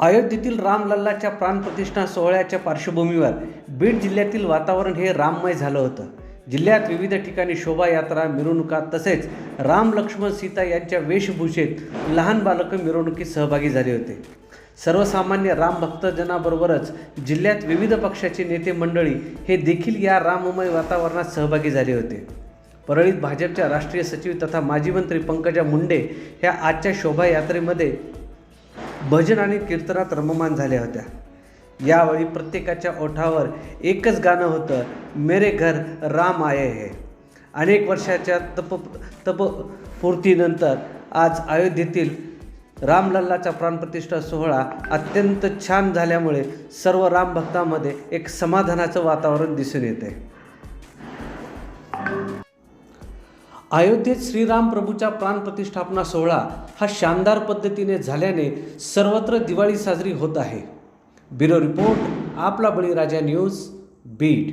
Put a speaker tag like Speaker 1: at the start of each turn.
Speaker 1: अयोध्येतील रामलल्लाच्या प्राणप्रतिष्ठा सोहळ्याच्या पार्श्वभूमीवर बीड जिल्ह्यातील वातावरण हे राममय झालं होतं. जिल्ह्यात विविध ठिकाणी शोभायात्रा मिरवणुका तसेच राम लक्ष्मण सीता यांच्या वेशभूषेत लहान बालकं मिरवणुकीत सहभागी झाले होते. सर्वसामान्य राम भक्तजनाबरोबरच जिल्ह्यात विविध पक्षाचे नेते मंडळी हे देखील या राममय वातावरणात सहभागी झाले होते. परळीत भाजपच्या राष्ट्रीय सचिव तथा माजी मंत्री पंकजा मुंडे ह्या आजच्या शोभायात्रेमध्ये भजन आणि कीर्तनात रममान झाल्या होत्या. यावेळी प्रत्येकाच्या ओठावर एकच गाणं होतं मेरे घर राम आये हे. अनेक वर्षाच्या तप तपपूर्तीनंतर आज अयोध्येतील रामलल्लाचा प्राणप्रतिष्ठा सोहळा अत्यंत छान झाल्यामुळे सर्व रामभक्तामध्ये एक समाधानाचं वातावरण दिसून येते अयोध्येत श्रीराम प्रभूच्या प्राणप्रतिष्ठापना सोहळा हा शानदार पद्धतीने झाल्याने सर्वत्र दिवाळी साजरी होत आहे. ब्युरो रिपोर्ट आपला बळीराजा न्यूज बीड.